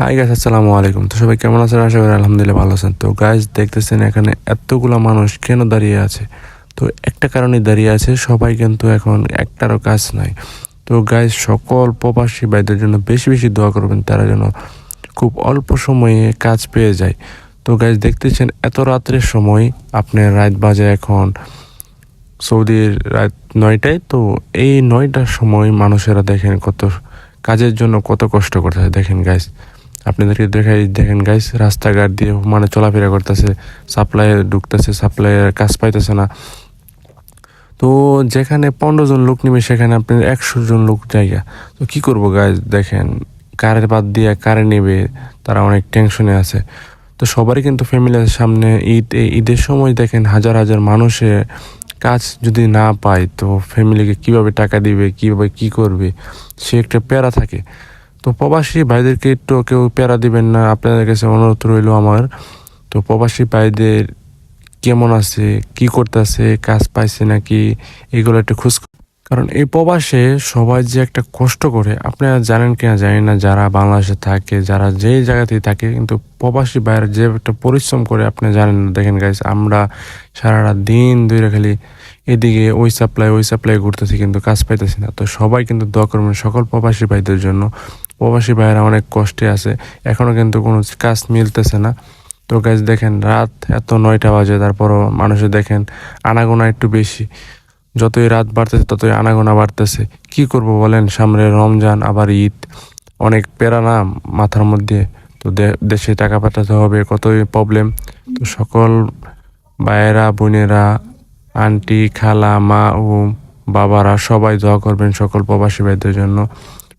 Hi guys আসসালামু আলাইকুম। তো সবাই কেমন আছেন? আশা করি আলহামদুলিল্লাহ ভালো আছেন। তো গাইস দেখতেছেন এখানে এতগুলা মানুষ কেন দাঁড়িয়ে আছে? তো একটা কারণে দাঁড়িয়ে আছে, সবাই কিন্তু এখন একটারও কাজ নাই। তো গাইস সকল প্রবাসী ভাইদের জন্য বেশি বেশি দোয়া করবেন, তারা যেন খুব অল্প সময়ে কাজ পেয়ে যায়। তো গাইস দেখতেছেন এত রাত্রের সময় আপনার রাত বাজে এখন সৌদির রাত নয়টায়, তো এই নয়টার সময় মানুষেরা দেখেন কত কাজের জন্য কত কষ্ট করতেছে। দেখেন গাইস আপনাদেরকে দেখাই, দেখেন গাইস রাস্তাঘাট দিয়ে মানে চলাফেরা করতেছে সাপ্লাই ঢুকতেছে সাপ্লাইয়ের কাজ পাইতেছে না। তো যেখানে পনেরো জন লোক নিবে সেখানে আপনার একশো জন লোক জায়গা তো কি করব গাইস দেখেন, কারের বাদ দিয়ে কারে নেবে, তারা অনেক টেনশনে আছে। তো সবারই কিন্তু ফ্যামিলির সামনে, ঈদ, এই ঈদের সময় দেখেন হাজার হাজার মানুষে কাজ যদি না পায়, তো ফ্যামিলিকে কীভাবে টাকা দিবে, কীভাবে কি করবে, সে একটা প্যারা থাকে। তো প্রবাসী ভাইদেরকে একটু কেউ প্যারা দিবেন না, আপনাদের কাছে অনুরোধ রইল আমার। তো প্রবাসী ভাইদের কেমন আছে, কি করতেছে, কাজ পাইছে নাকি, এগুলো একটু খোঁজ কারণ এই প্রবাসে সবাই যে একটা কষ্ট করে, আপনারা জানেন কিনা জানি না, যারা বাংলাদেশে থাকে, যারা যেই জায়গাতেই থাকে, কিন্তু প্রবাসী বাইরে যে একটা পরিশ্রম করে আপনি জানেন না। দেখেন গাইস আমরা সারাটা দিন ধরে খালি এদিকে ওই সাপ্লাই ওই সাপ্লাই ঘুরতেছি কিন্তু কাজ পাইতেছি না। তো সবাই কিন্তু দোয়া করবেন সকল প্রবাসী ভাইদের জন্য। প্রবাসী ভাইয়েরা অনেক কষ্টে আছে। এখনও কিন্তু কোনো কাজ মিলতেছে না। তো গাছ দেখেন, রাত এত নয়টা বাজে, তারপরও মানুষের দেখেন, আনাগোনা একটু বেশি। যতই রাত বাড়তেছে, ততই আনাগোনা বাড়তেছে। কি করব বলেন, সামনে রমজান, আবার ঈদ। অনেক প্যারা না মাথার মধ্যে। তো দেশে টাকা পাঠাতে হবে, কতই প্রবলেম তো সকল ভাইয়েরা, বোনেরা, আন্টি, খালা, মা ও বাবারা সবাই দোয়া করবেন সকল প্রবাসী ভাইদের জন্য।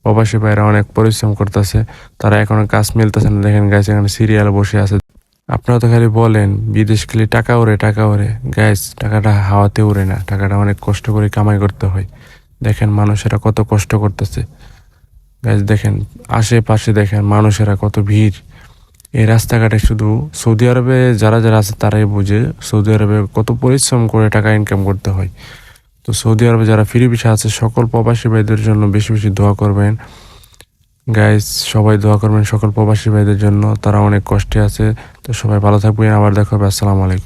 প্রবাসী ভাইরা অনেক পরিশ্রম করতেছে, তারা এখনও কাজ মিলতেছে না। দেখেন গাছ এখানে সিরিয়াল বসে আছে। আপনারা তো খালি বলেন, বিদেশ খালি টাকা ওরে টাকা ওরে গ্যাস টাকাটা হাওয়াতে উড়ে না, টাকাটা অনেক কষ্ট করে কামাই করতে হয়। দেখেন মানুষেরা কত কষ্ট করতেছে। গ্যাস দেখেন, আশেপাশে দেখেন মানুষেরা কত ভিড়। এই রাস্তাঘাটে শুধু সৌদি আরবে যারা যারা আছে তারাই বুঝে, সৌদি আরবে কত পরিশ্রম করে টাকা ইনকাম করতে হয়। তো সৌদি আরবে যারা ফিরি ভিসা আছে, সকল প্রবাসী ভাইদের জন্য বেশি বেশি দোয়া করবেন। গাইজ সবাই দোয়া করবেন সকল প্রবাসী ভাইদের জন্য। তারা অনেক কষ্টে আছে। তো সবাই ভালো থাকবেন। আবার দেখা হবে। আসসালামু আলাইকুম।